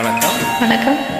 வணக்கம். வணக்கம்.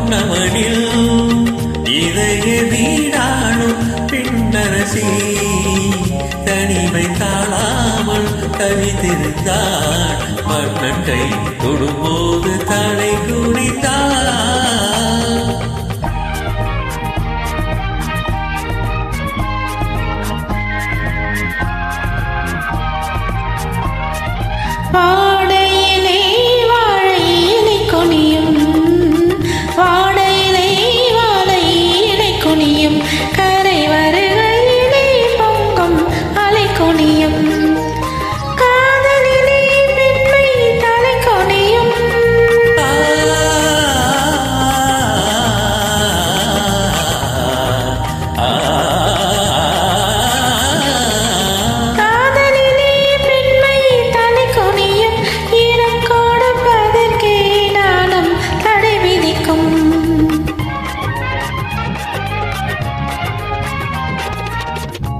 வண்ணமணில் இதய வீடாளும் பின்னரசி. தனிமை தாழாமல் தவித்திருந்தாள் மன்னன் கை தொடும்போது தலை குடித்தாள்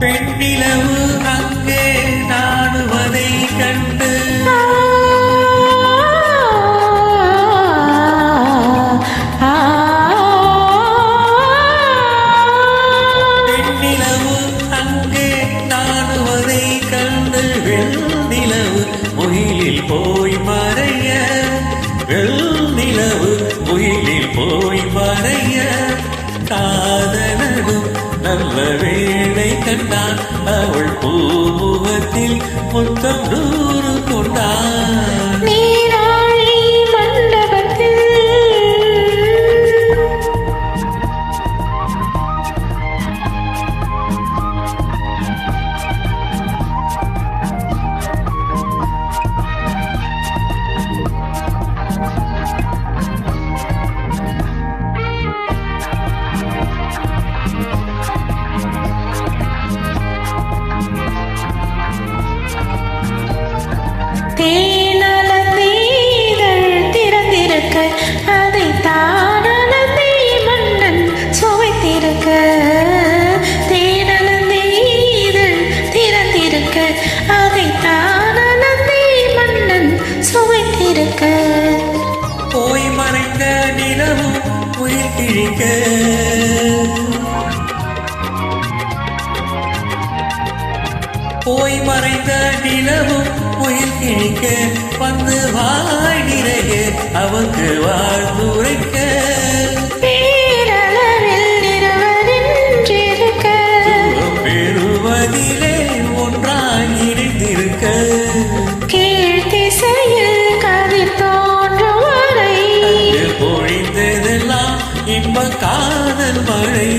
பெண்ணிலவு அங்கே நாடுவதை கண்டு பெண்ணிலவு அங்கே நாடுவதை கண்டு வெண்ணிலவு முயிலில் போய் மறைய வெண்ணிலவு முயிலில் போய் மறைய காதலனும் நல்ல கண்டான் அவள் பூமுகத்தில் முத்தம் நூறு தேனலந்தீதழ் திறந்திருக்க போய் மறைந்த நிலவும் உயிர் கிழிக்க வந்து வாழ்கிறைய அவக்கு வாழ்ந்துரைக்க பெறுவதிலே ஒன்றாய் இணைந்திருக்க. கீழ்த்திசையில் கதிர் தோன்றும் வரை பொழிந்ததெல்லாம் இன்ப காதல் மழை.